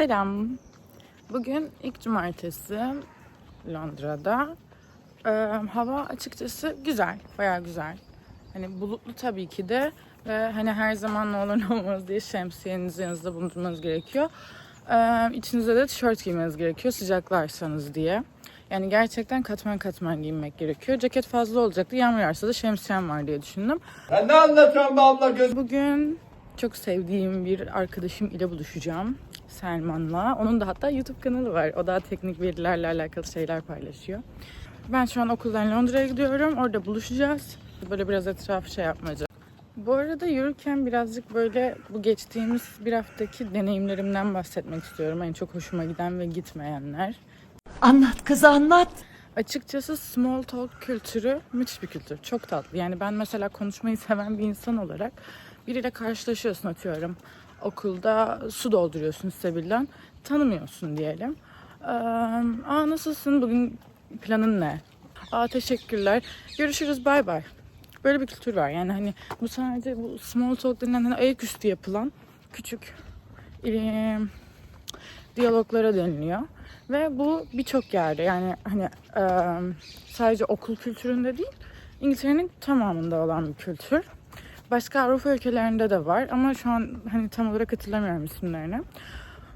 Selam. Bugün ilk cumartesi Londra'da. Ee, hava açıkçası güzel, bayağı güzel. Hani bulutlu tabii ki de ve hani her zaman ne olur ne olmaz diye şemsiyenizi yanınızda bulundurmanız gerekiyor. Ee, içinize de tişört giymeniz gerekiyor sıcaklarsanız diye. Yani gerçekten katman katman giyinmek gerekiyor. Ceket fazla olacaktı. Yağmur yağarsa da şemsiyem var diye düşündüm. Ya ne anlatıyorsun be abla göz... Bugün çok sevdiğim bir arkadaşım ile buluşacağım. Selman'la. Onun da hatta YouTube kanalı var. O da teknik verilerle alakalı şeyler paylaşıyor. Ben şu an okuldan Londra'ya gidiyorum. Orada buluşacağız. Böyle biraz etrafı şey yapmaca. Bu arada yürürken birazcık böyle bu geçtiğimiz bir haftaki deneyimlerimden bahsetmek istiyorum. En çok hoşuma giden ve gitmeyenler. Anlat kız anlat. Açıkçası small talk kültürü müthiş bir kültür. Çok tatlı. Yani ben mesela konuşmayı seven bir insan olarak biriyle karşılaşıyorsun atıyorum. Okulda su dolduruyorsun Sebil'den. Tanımıyorsun diyelim. Ee, Aa nasılsın? Bugün planın ne? Aa teşekkürler. Görüşürüz bay bay. Böyle bir kültür var. Yani hani bu sadece bu small talk denilen hani ayaküstü yapılan küçük eee, diyaloglara deniliyor. Ve bu birçok yerde yani hani e, sadece okul kültüründe değil İngiltere'nin tamamında olan bir kültür. Başka Avrupa ülkelerinde de var ama şu an hani tam olarak hatırlamıyorum isimlerini.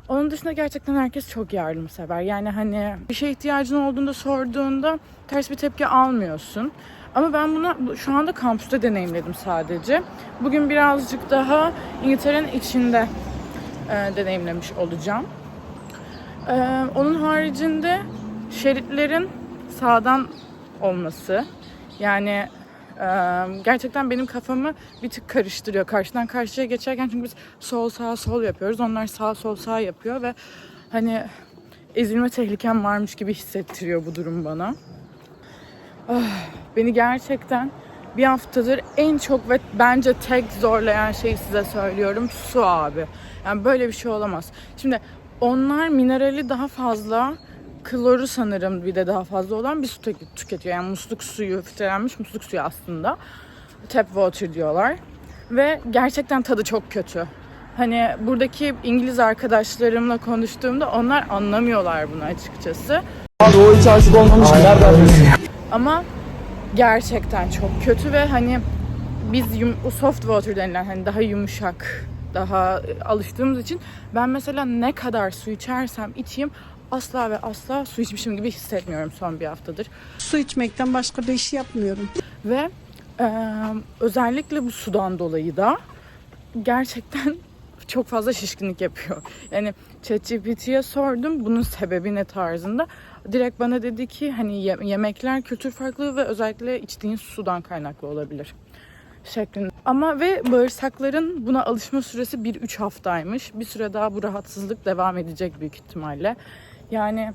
Onun dışında gerçekten herkes çok yardımsever. Yani hani bir şeye ihtiyacın olduğunda sorduğunda ters bir tepki almıyorsun. Ama ben bunu şu anda kampüste deneyimledim sadece. Bugün birazcık daha İngiltere'nin içinde e, deneyimlemiş olacağım. Ee, onun haricinde şeritlerin sağdan olması yani gerçekten benim kafamı bir tık karıştırıyor. Karşıdan karşıya geçerken çünkü biz sol sağ sol yapıyoruz. Onlar sağ sol sağ yapıyor ve hani ezilme tehlikem varmış gibi hissettiriyor bu durum bana. Ah, beni gerçekten bir haftadır en çok ve bence tek zorlayan şeyi size söylüyorum su abi. Yani böyle bir şey olamaz. Şimdi onlar minerali daha fazla, kloru sanırım bir de daha fazla olan bir su tük- tüketiyor. Yani musluk suyu, filtrelenmiş musluk suyu aslında. Tap water diyorlar. Ve gerçekten tadı çok kötü. Hani buradaki İngiliz arkadaşlarımla konuştuğumda onlar anlamıyorlar bunu açıkçası. Abi o hiç aşık olmamış ki nereden? Ama gerçekten çok kötü ve hani biz yum, soft water denilen hani daha yumuşak, daha e, alıştığımız için ben mesela ne kadar su içersem içeyim asla ve asla su içmişim gibi hissetmiyorum son bir haftadır. Su içmekten başka bir iş yapmıyorum. Ve e, özellikle bu sudan dolayı da gerçekten çok fazla şişkinlik yapıyor. Yani ChatGPT'ye sordum bunun sebebi ne tarzında. Direkt bana dedi ki hani ye- yemekler kültür farklılığı ve özellikle içtiğin sudan kaynaklı olabilir şeklinde. Ama ve bağırsakların buna alışma süresi 1-3 haftaymış. Bir süre daha bu rahatsızlık devam edecek büyük ihtimalle. Yani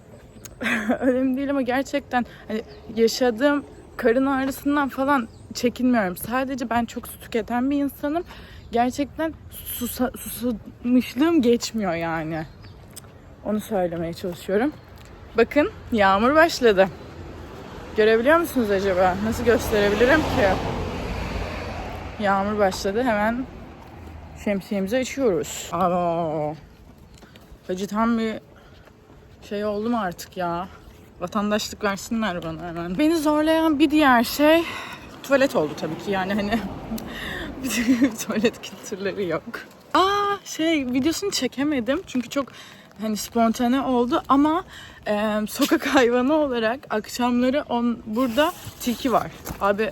önemli değil ama gerçekten hani yaşadığım karın ağrısından falan çekinmiyorum. Sadece ben çok su tüketen bir insanım. Gerçekten susa, susamışlığım geçmiyor yani. Onu söylemeye çalışıyorum. Bakın yağmur başladı. Görebiliyor musunuz acaba? Nasıl gösterebilirim ki? Yağmur başladı. Hemen şemsiyemizi açıyoruz. Aa, Hacı tam bir şey oldu mu artık ya? Vatandaşlık versinler bana hemen. Beni zorlayan bir diğer şey tuvalet oldu tabii ki. Yani hani tuvalet kültürleri yok. Aa şey videosunu çekemedim çünkü çok hani spontane oldu ama e, sokak hayvanı olarak akşamları on, burada tilki var. Abi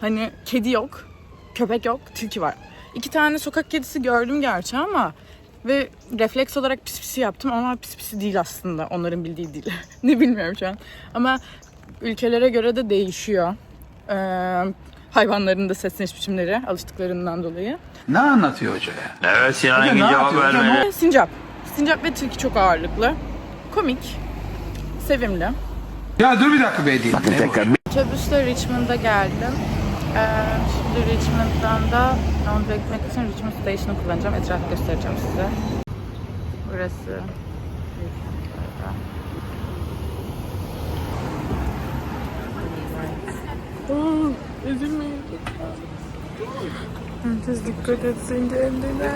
hani kedi yok, köpek yok, tilki var. İki tane sokak kedisi gördüm gerçi ama ve refleks olarak pis pisi yaptım ama pis pisi değil aslında. Onların bildiği değil. ne bilmiyorum şu an. Ama ülkelere göre de değişiyor. Ee, hayvanların da sesleniş biçimleri alıştıklarından dolayı. Ne anlatıyor hoca ya? Evet Sinan Engin ne cevap vermeye. Sincap. Sincap ve tilki çok ağırlıklı. Komik. Sevimli. Ya dur bir dakika be diyeyim. Ne bu? Otobüsle Richmond'a geldim. Ee, şimdi Richmond'dan da Londra'ya gitmek için Richmond Station'ı kullanacağım. Etrafı göstereceğim size. Burası. Oh, üzülmeyin. Herkes dikkat etsin kendine.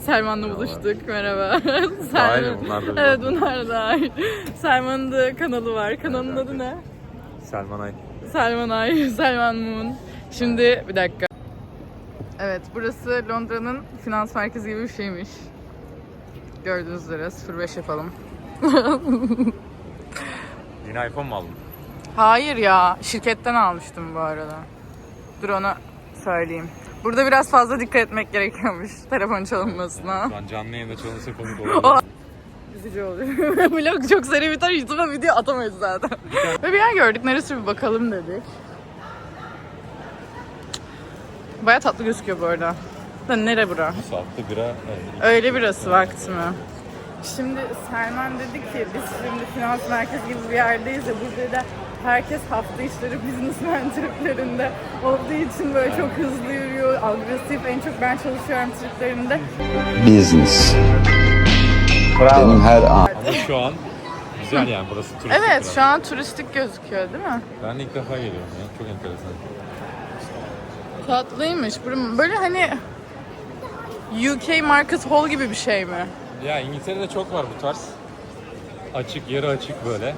Selman'la buluştuk. Merhaba. Selman- Bunlar da Evet bunlar da. Selman'ın da kanalı var. Kanalın adı ne? Selman Ay. Selman Ay, Selman Moon. Şimdi bir dakika. Evet burası Londra'nın finans merkezi gibi bir şeymiş. Gördüğünüz üzere 05 yapalım. Yine iPhone mu aldın? Hayır ya şirketten almıştım bu arada. Dur ona söyleyeyim. Burada biraz fazla dikkat etmek gerekiyormuş telefon çalınmasına. An canlı yayında çalınsa komik olur. Üzücü oluyor. Vlog çok seri biter. YouTube'a video atamayız zaten. Ve bir yer gördük. Neresi bir bakalım dedik. Baya tatlı gözüküyor bu arada. Da nere bura? Saatte bira. Öyle birası vakti mi? Şimdi Selman dedi ki biz şimdi finans merkezi gibi bir yerdeyiz ya burada da herkes hafta işleri businessman triplerinde olduğu için böyle çok hızlı yürüyor, agresif, en çok ben çalışıyorum triplerinde. business. Benim her an Ama şu an güzel yani burası turistik. Evet biraz. şu an turistik gözüküyor değil mi? Ben de ilk defa geliyorum ya. Çok enteresan. Tatlıymış. Böyle hani UK Market Hall gibi bir şey mi? Ya İngiltere'de çok var bu tarz. Açık, yarı açık böyle.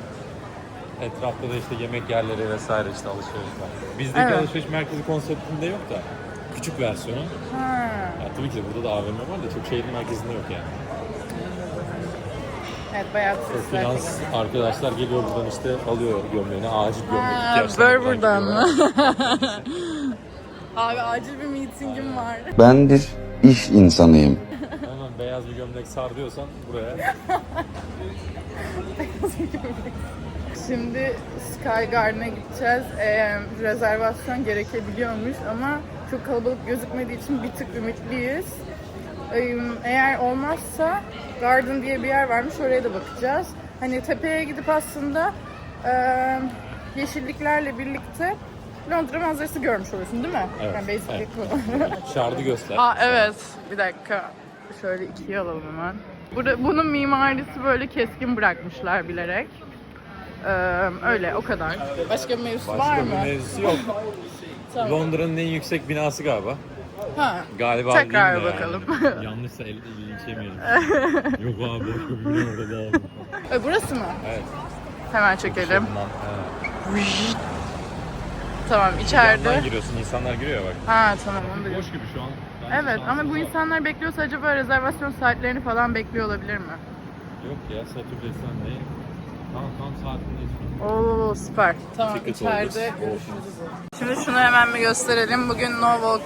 Etrafta da işte yemek yerleri vesaire işte alışveriş var. Bizdeki Evet. alışveriş merkezi konseptinde yok da küçük versiyonu. Ha. Ya tabii ki de burada da AVM var da çok şehrin merkezinde yok yani. Evet bayağı Çok turistler. finans arkadaşlar geliyor buradan işte alıyor gömleğini, acil gömlek Ha, ihtiyaçlarını Burberry'den gidiyorlar. mı? Abi acil bir meetingim var. ben bir iş insanıyım. Hemen beyaz bir gömlek sar diyorsan buraya. Şimdi Sky Garden'a gideceğiz. Ee, rezervasyon gerekebiliyormuş ama çok kalabalık gözükmediği için bir tık ümitliyiz. Eğer olmazsa Garden diye bir yer varmış oraya da bakacağız. Hani tepeye gidip aslında e, yeşilliklerle birlikte Londra manzarası görmüş oluyorsun değil mi? Evet, Yani basically evet. bu. Şardı göster. Aa evet. Bir dakika. Şöyle ikiye alalım hemen. Burada, bunun mimarisi böyle keskin bırakmışlar bilerek. Ee, öyle o kadar. Başka bir mevzusu var Başka mı? bir mevzusu yok. Tamam. Londra'nın en yüksek binası galiba. Ha. Galiba Tekrar değil de bakalım. Yani. Yanlışsa el, linçlemeyelim. yok abi başka bir orada daha. E, burası mı? Evet. Hemen çekelim. Evet. Tamam Yandan içeride. giriyorsun insanlar giriyor bak. Ha tamam onu biliyorum. Boş gibi şu an. Ben Evet ama bu var. insanlar bekliyorsa acaba rezervasyon saatlerini falan bekliyor olabilir mi? Yok ya Saturday Sunday. Tam tam saatindeyiz. Oo süper. Tamam Ticket içeride holders. görüşürüz. Şimdi şunu hemen bir gösterelim. Bugün no walk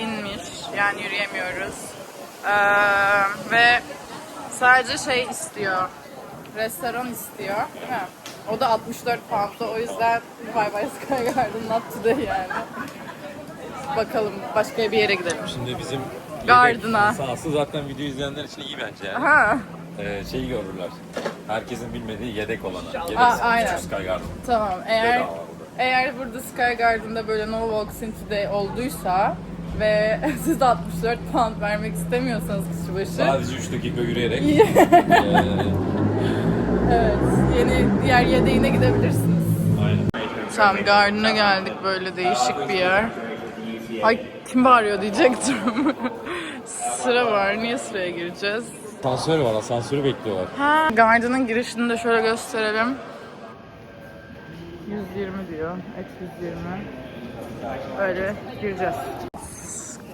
inmiş. Yani yürüyemiyoruz. Ee, ve sadece şey istiyor. Restoran istiyor. Değil mi? O da 64 pound'da. O yüzden bye bye Sky Garden not today yani. Bakalım başka bir yere gidelim. Şimdi bizim Garden'a. sahası zaten video izleyenler için iyi bence yani. Ha Ee, şeyi görürler. Herkesin bilmediği yedek olana. Yedek Aa, aynen. Sky Garden. tamam. Eğer Bedava burada. Eğer burada Sky Garden'da böyle No Walks in Today olduysa ve siz de 64 pound vermek istemiyorsanız kişi başı Sadece 3 dakika yürüyerek. ee, evet, yeni diğer yedeğine gidebilirsiniz. aynen. Tamam Garden'a geldik böyle değişik bir yer. Ay kim bağırıyor diyecektim. Sıra var. Niye sıraya gireceğiz? Asansör var, asansörü bekliyorlar. Ha, Garden'ın girişini de şöyle gösterelim. 120 diyor. Et 120. Öyle gireceğiz.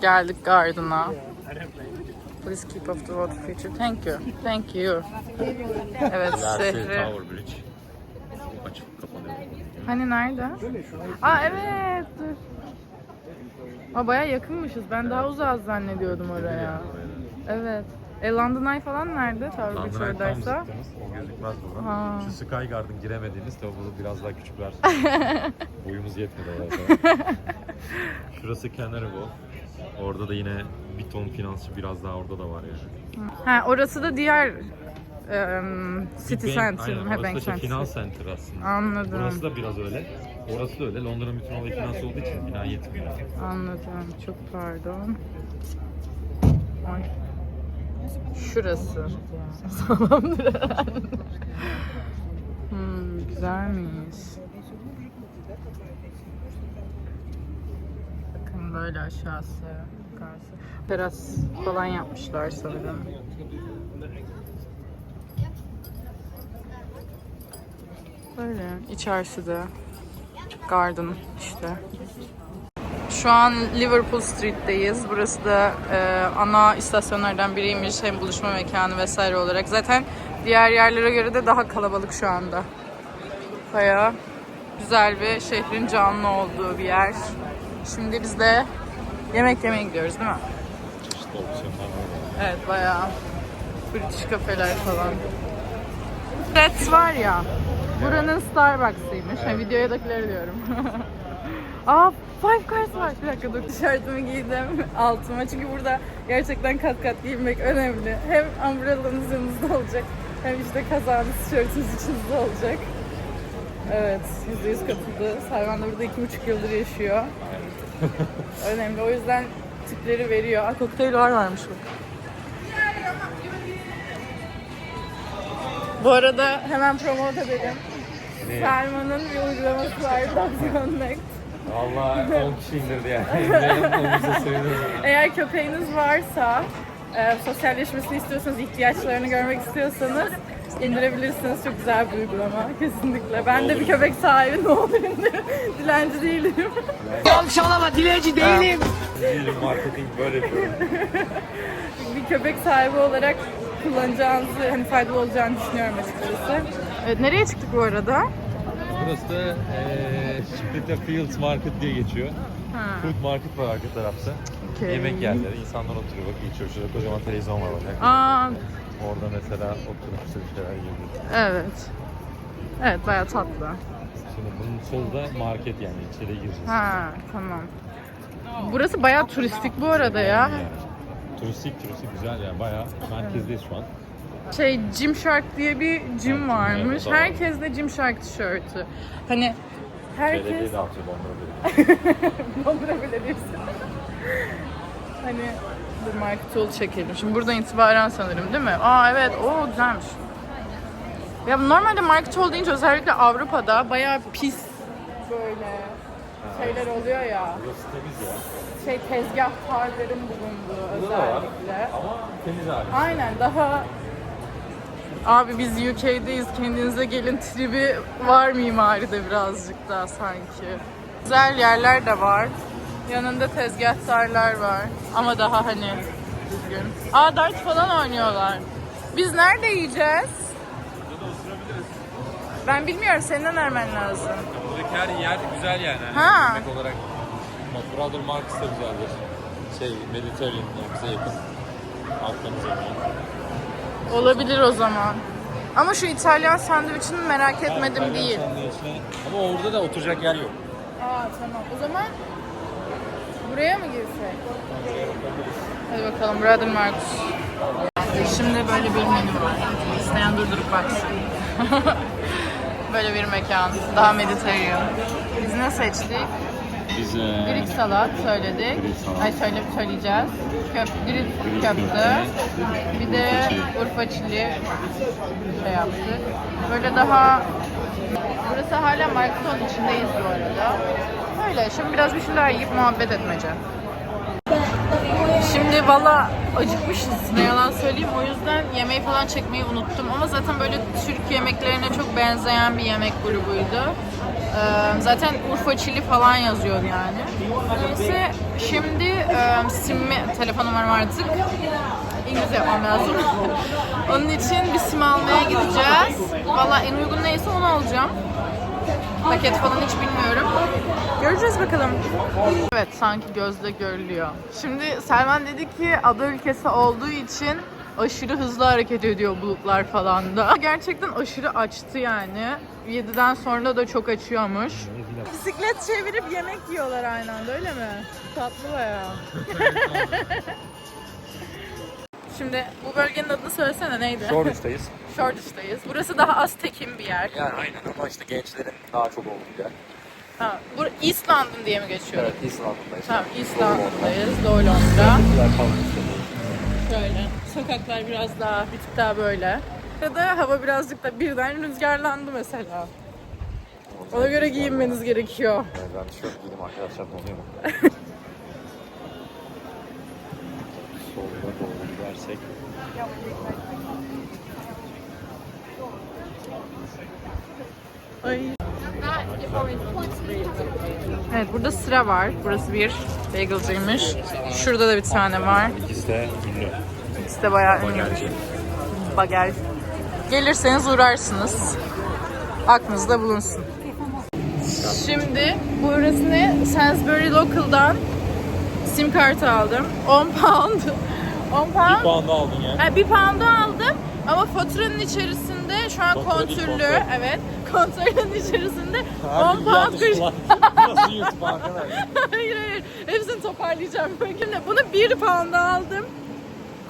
Geldik Garden'a. Please keep off the water feature. Thank you. Thank you. Evet. Tower Bridge. Açıp kapanıyor. Hani nerede? Aa evet. Dur. Aa baya yakınmışız. Ben daha uzağız zannediyordum oraya. Evet. E London Eye falan nerede? Tower Bridge London'a tam oradaysa. zıttınız. O gözükmez buradan. Ha. Şu Sky Garden giremediğiniz tabi bu biraz daha küçük versiyon. Boyumuz yetmedi oraya kadar. Şurası Canary Wharf. Orada da yine bir ton finansçı biraz daha orada da var yani. Ha orası da diğer em, City Big Bank- Center. Aynen, Ha, orası Bank da şey, Center. finans center aslında. Anladım. Burası da biraz öyle. Orası da öyle. Londra'nın bütün olayı finans olduğu için bina yetmiyor. Anladım. Çok pardon. Ay. Şurası. Sağlamdır hmm, güzelmiş. Bakın böyle aşağısı. karşı. Teras falan yapmışlar sanırım. Böyle içerisi de garden işte. Şu an Liverpool Street'teyiz. Burası da e, ana istasyonlardan biriymiş. Hem buluşma mekanı vesaire olarak. Zaten diğer yerlere göre de daha kalabalık şu anda. Bayağı güzel bir şehrin canlı olduğu bir yer. Şimdi biz de yemek yemeye gidiyoruz değil mi? Evet bayağı British kafeler falan. Fred's var ya. Buranın Starbucks'ıymış. Ha, videodakileri diyorum. Aa Five Cars var. Bir dakika dur tişörtümü giydim altıma. Çünkü burada gerçekten kat kat giymek önemli. Hem umbrellanız yanınızda olacak. Hem işte kazağınız, tişörtünüz içinizde olacak. Evet, yüzde yüz katıldı. Sayvan da burada iki buçuk yıldır yaşıyor. önemli. O yüzden tipleri veriyor. Aa, kokteyl var varmış bak. Bu arada hemen promote edelim. Selma'nın bir uygulaması var, Dogs Connect. Valla 10 kişi indirdi yani. Eğer köpeğiniz varsa, e, sosyalleşmesini istiyorsanız, ihtiyaçlarını görmek istiyorsanız indirebilirsiniz. Çok güzel bir uygulama kesinlikle. Ben de bir köpek sahibi ne olur indirin. Dilenci değilim. Değilim marketing böyle yapıyorum. bir köpek sahibi olarak kullanacağınızı, hani faydalı olacağını düşünüyorum açıkçası. Evet, nereye çıktık bu arada? Burası da Splitter Fields Market diye geçiyor. Ha. Food market var arka tarafta. okey. Yemek yerleri, insanlar oturuyor bak içiyor. Şurada kocaman televizyon var bak. Aa, Orada mesela oturup işte bir şeyler yiyebiliriz. evet. Evet, bayağı tatlı. Şimdi bunun solda market yani içeri gireceğiz. Ha, tamam. Burası bayağı turistik bu arada ya. Yani. Turistik turistik güzel yani bayağı merkezdeyiz şu an. Şey Gymshark diye bir gym varmış. evet. Herkes de Gymshark tişörtü. Hani herkes Belediye dağıtıyor Londra Londra Belediyesi. hani dur market yolu çekelim. Şimdi buradan itibaren sanırım değil mi? Aa evet o güzelmiş. Ya normalde market yol deyince özellikle Avrupa'da bayağı pis böyle şeyler oluyor ya. Burası temiz ya. Şey tezgahtarların bulunduğu Burada da var. özellikle. Ama temiz abi. Aynen daha Abi biz UK'deyiz kendinize gelin tribi var mimaride birazcık daha sanki. Güzel yerler de var. Yanında tezgahtarlar var. Ama daha hani düzgün. Aa dart falan oynuyorlar. Biz nerede yiyeceğiz? Ben bilmiyorum senin önermen lazım. Buradaki her yer güzel yani. Ha. Yemek olarak Brother Marks da güzeldir. Şey Mediterranean yani bize yakın. Akdeniz yemeği. Olabilir o zaman. Ama şu İtalyan sandviçini merak etmedim İtalyan değil. sandviçine- Ama orada da oturacak yer yok. Aa tamam. O zaman buraya mı girsek? Hadi bakalım Brother Marcus. Şimdi böyle bir menü var. İsteyen durdurup baksın. böyle bir mekan. Daha Mediterranean. Biz ne seçtik? Biz Greek salat söyledik. Greek salat. Ay söyle söyleyeceğiz. Köp, Greek köfte. Bir de Urfa çili şey yaptık. Böyle daha Burası hala Marketon içindeyiz bu arada. Öyle. Şimdi biraz bir şeyler yiyip muhabbet etmece. Şimdi valla acıkmışız. Ne yalan söyleyeyim. O yüzden yemeği falan çekmeyi unuttum. Ama zaten böyle Türk yemeklerine çok benzeyen bir yemek grubuydu. Zaten Urfa çili falan yazıyor yani. Neyse şimdi e, simmi telefon numaram artık. İngilizce yapmam lazım. Onun için bir sim almaya gideceğiz. Valla en uygun neyse onu alacağım. Paket falan hiç bilmiyorum. Göreceğiz bakalım. Evet sanki gözle görülüyor. Şimdi Selman dedi ki ada ülkesi olduğu için aşırı hızlı hareket ediyor bulutlar falan da. Gerçekten aşırı açtı yani. 7'den sonra da çok açıyormuş. Bisiklet çevirip yemek yiyorlar aynı anda öyle mi? Tatlı bayağı. Şimdi bu bölgenin adını söylesene neydi? Shoreditch'teyiz. Shoreditch'teyiz. Burası daha az tekin bir yer. Yani aynen ama işte gençlerin daha çok olduğu yer. Ha, bu East London diye mi geçiyor? Evet, East London'dayız. Tamam, East London'dayız. Doğu Londra. Şöyle. Sokaklar biraz daha, bir tık daha böyle. Ya da hava birazcık da birden rüzgarlandı mesela. Ona göre giyinmeniz gerekiyor. Evet, ben tişört giydim arkadaşlar donuyor. Soluna doğru gidersek. Ay Evet burada sıra var. Burası bir bagelcıymış. Şurada da bir tane var. İkisi de ünlü. İkisi de bayağı ünlü. Bagel. Gelirseniz uğrarsınız. Aklınızda bulunsun. Şimdi burası ne? Sainsbury Local'dan sim kartı aldım. 10 pound. 10 pound. puanda aldın ya. Yani bir pound'a aldım ama faturanın içerisinde şu an kontürlü. Evet. Kontrolün içerisinde 10 pound 40 Nasıl YouTube arkadaş? hayır hayır. Hepsini toparlayacağım. Şimdi bunu 1 pound'a aldım.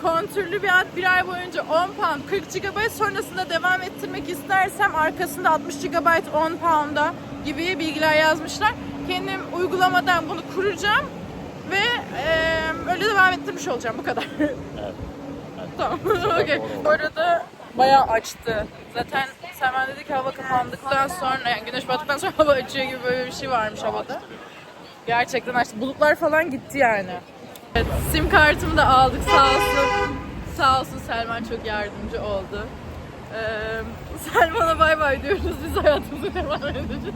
Kontürlü bir at bir ay boyunca 10 pound 40 GB sonrasında devam ettirmek istersem arkasında 60 GB 10 pound'a gibi bilgiler yazmışlar. Kendim uygulamadan bunu kuracağım ve eee, öyle devam ettirmiş olacağım bu kadar. tamam. Okey. Bu arada bayağı açtı. Zaten Selman dedi ki hava kapandıktan sonra yani güneş battıktan sonra hava açıyor gibi böyle bir şey varmış havada. Gerçekten açtı. Bulutlar falan gitti yani. Evet, sim kartımı da aldık sağ olsun. Sağ olsun Selman çok yardımcı oldu. Ee, Selman'a bay bay diyoruz. Biz hayatımıza devam edeceğiz.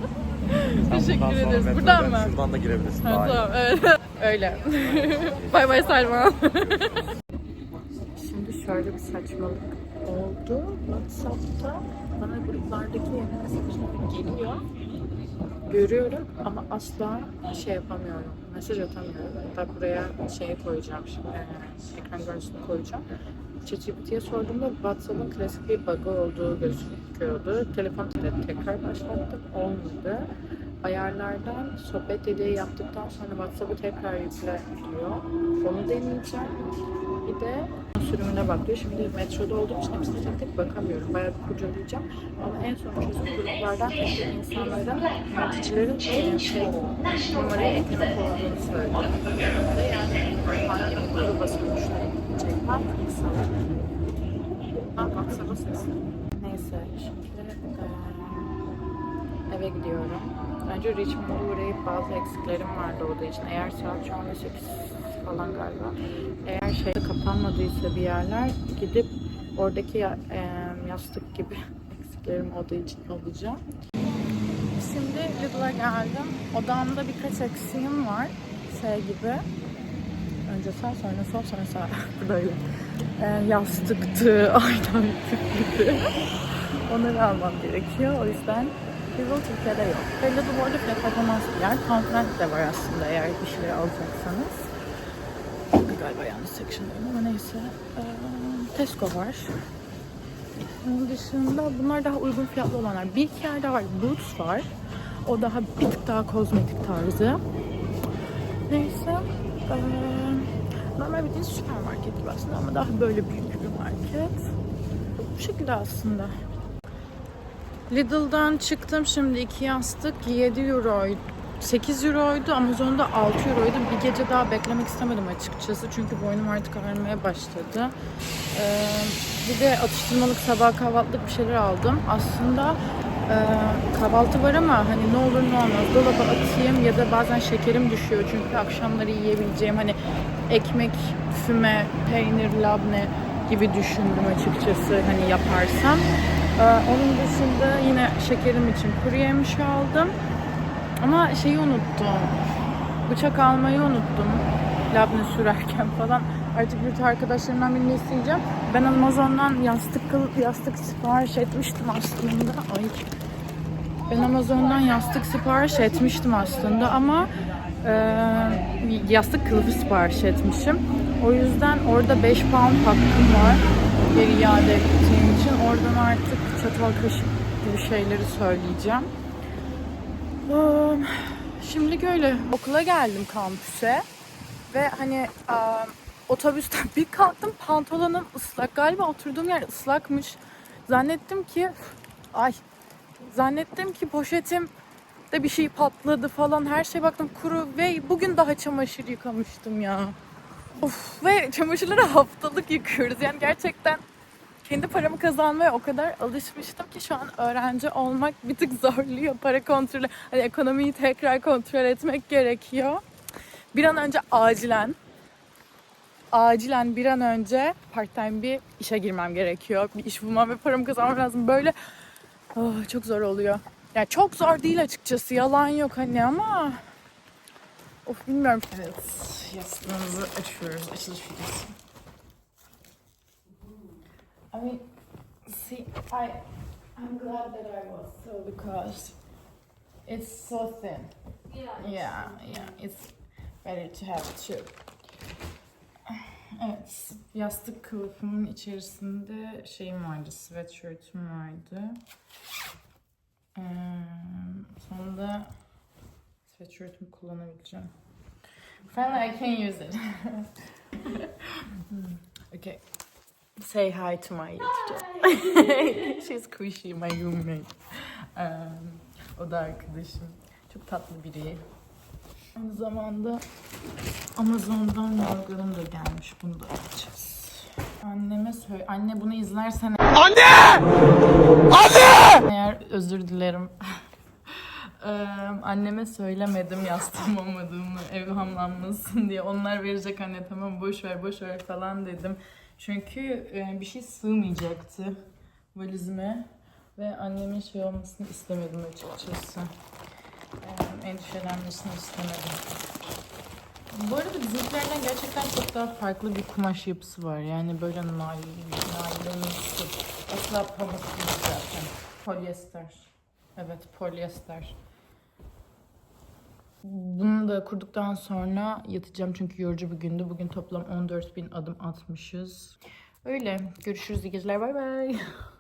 Teşekkür ederiz. Buradan mı? Şuradan da girebilirsin. Ha, tamam evet. Öyle. bay bay Selman. Şimdi şöyle bir saçmalık oldu. WhatsApp'ta bana gruplardaki yeni mesajlar geliyor. Görüyorum ama asla şey yapamıyorum. Mesaj atamıyorum. Hatta buraya şey koyacağım şimdi. e, Ekran görüntüsünü koyacağım. ChatGPT'ye sorduğumda WhatsApp'ın klasik bir bug olduğu gözüküyordu. Telefon te- tekrar başlattım. Olmadı. Ayarlardan sohbet dediği yaptıktan sonra WhatsApp'ı tekrar yükle diyor. Onu deneyeceğim. Bir de sürümüne bak diyor. Şimdi metroda olduğum için hepsine tek tek bakamıyorum. Bayağı bir kurcalayacağım. Ama en son çözüm gruplardan tek tek insanlara yöneticilerin şey, numarayı eklemek olduğunu söyledi. Yani hangi gruba sonuçta ekleyecekler insanlar. Ben WhatsApp'a seslendim. Neyse şimdi eve gidiyorum. Önce Richmond'a uğrayıp bazı eksiklerim vardı oda için. Eğer saat şu anda 8 falan galiba. Eğer şey kapanmadıysa bir yerler gidip oradaki e, yastık gibi eksiklerimi oda için alacağım. Şimdi Lidl'a geldim. Odamda birkaç eksiğim var. Şey gibi. Önce sağ sonra sol sonra sağ. Böyle. E, yastıktı, aynalık gibi. Onları almam gerekiyor. O yüzden Lidl Türkiye'de yok. Ve Lidl fiyat performans bir yer. Confident de var aslında eğer bir şeyleri alacaksanız. Galiba yanlış section'dayım ama neyse. Ee, Tesco var. Onun dışında bunlar daha uygun fiyatlı olanlar. Bir iki yerde var. Boots var. O daha bir tık daha kozmetik tarzı. Neyse. Ee, normal bildiğiniz süpermarket gibi aslında ama daha böyle büyük bir market. Bu şekilde aslında. Lidl'dan çıktım şimdi iki yastık 7 euroydu. 8 euroydu. Amazon'da 6 euroydu. Bir gece daha beklemek istemedim açıkçası. Çünkü boynum artık ağrımaya başladı. Ee, bir de atıştırmalık sabah kahvaltılık bir şeyler aldım. Aslında e, kahvaltı var ama hani ne olur ne olmaz dolaba atayım ya da bazen şekerim düşüyor. Çünkü akşamları yiyebileceğim hani ekmek, füme, peynir, labne gibi düşündüm açıkçası hani yaparsam. Ee, onun dışında yine şekerim için kuru yemiş aldım. Ama şeyi unuttum. Bıçak almayı unuttum. Labne sürerken falan. Artık yurt arkadaşlarımdan birini isteyeceğim. Ben Amazon'dan yastık kıl- yastık sipariş etmiştim aslında. Ay. Ben Amazon'dan yastık sipariş etmiştim aslında ama e, yastık kılıfı sipariş etmişim. O yüzden orada 5 pound hakkım var. Geri iade ettiğim için. Oradan artık çatal kaşık gibi şeyleri söyleyeceğim. Eee, Şimdi öyle okula geldim kampüse ve hani eee, otobüsten bir kalktım pantolonum ıslak. Galiba oturduğum yer ıslakmış. Zannettim ki ay zannettim ki poşetim de bir şey patladı falan. Her şey baktım kuru ve bugün daha çamaşır yıkamıştım ya. Of ve çamaşırları haftalık yıkıyoruz. Yani gerçekten kendi paramı kazanmaya o kadar alışmıştım ki şu an öğrenci olmak bir tık zorluyor. Para kontrolü, hani ekonomiyi tekrar kontrol etmek gerekiyor. Bir an önce acilen, acilen bir an önce part time bir işe girmem gerekiyor. Bir iş bulmam ve paramı kazanmam lazım. Böyle oh, çok zor oluyor. Ya çok zor değil açıkçası yalan yok hani ama of bilmiyorum. Evet yastığımızı açıyoruz açılış videosu. I mean, see, I I'm glad that I was so because it's so thin. Yeah. Yeah, yeah. It's better to have two. Evet, yastık kılıfımın içerisinde şeyim vardı, sweatshirt'üm vardı. Ee, sonra da sweatshirt'ümü kullanabileceğim. Finally I can use it. okay. Say hi to my YouTube. She's Kushi, my roommate. Um, o da arkadaşım. Çok tatlı biri. Aynı zamanda Amazon'dan yorganım da gelmiş. Bunu da açacağız. Anneme söyle. Anne bunu izlersen... Anne! Anne! Eğer özür dilerim. Eee, anneme söylemedim yastığım olmadığımı ev hamlanmasın diye. Onlar verecek anne tamam boş ver boş ver falan dedim. Çünkü e, bir şey sığmayacaktı valizime. Ve annemin şey olmasını istemedim açıkçası. Eee, endişelenmesini istemedim. Bu arada bizimkilerden gerçekten çok daha farklı bir kumaş yapısı var. Yani böyle naylon, naylonumsu. Asla pamuk değil zaten. Polyester. Evet polyester. Bunu da kurduktan sonra yatacağım çünkü yorucu bir gündü. Bugün toplam 14.000 adım atmışız. Öyle. Görüşürüz. İyi. Bay bay.